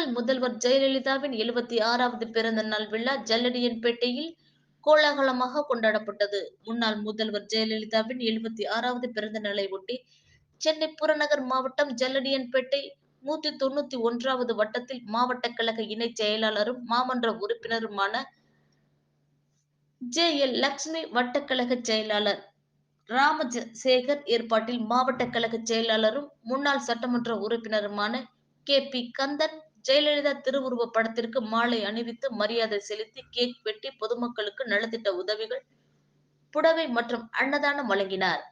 முன்னாள் முதல்வர் ஜெயலலிதாவின் எழுபத்தி ஆறாவது பிறந்த நாள் விழா ஜல்லடியன்பேட்டையில் கோலாகலமாக கொண்டாடப்பட்டது. முன்னாள் முதல்வர் ஜெயலலிதாவின் எழுபத்தி ஆறாவது பிறந்த நாளை ஒட்டி சென்னை புறநகர் மாவட்டம் ஜல்லடியன்பேட்டை நூத்தி தொண்ணூத்தி ஒன்றாவது வட்டத்தில் மாவட்ட கழக இணைச் செயலாளரும் மாமன்ற உறுப்பினருமான ஜே எல் லட்சுமி வட்டக்கழக செயலாளர் ராமசேகர் ஏற்பாட்டில் மாவட்ட கழக செயலாளரும் முன்னாள் சட்டமன்ற உறுப்பினருமான கே பி கந்தன் ஜெயலலிதா திருவுருவ படத்திற்கு மாலை அணிவித்து மரியாதை செலுத்தி கேக் வெட்டி பொதுமக்களுக்கு நலத்திட்ட உதவிகள் புடவை மற்றும் அன்னதானம் வழங்கினார்.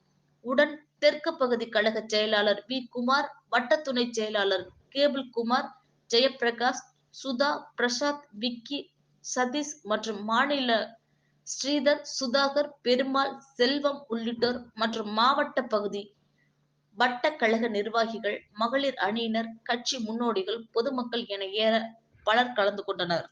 உடன் தெற்கு பகுதி கழக செயலாளர் வி. குமார் வட்ட துணை செயலாளர் கேபிள் குமார் ஜெயபிரகாஷ் சுதா பிரசாத் விக்கி சதீஷ் மற்றும் மாநில ஸ்ரீதர் சுதாகர் பெருமாள் செல்வம் உள்ளிட்டோர் மற்றும் மாவட்ட பகுதி வட்ட கழக நிர்வாகிகள் மகளிர் அணியினர் கட்சி முன்னோடிகள் பொதுமக்கள் என ஏற பலர் கலந்து கொண்டனர்.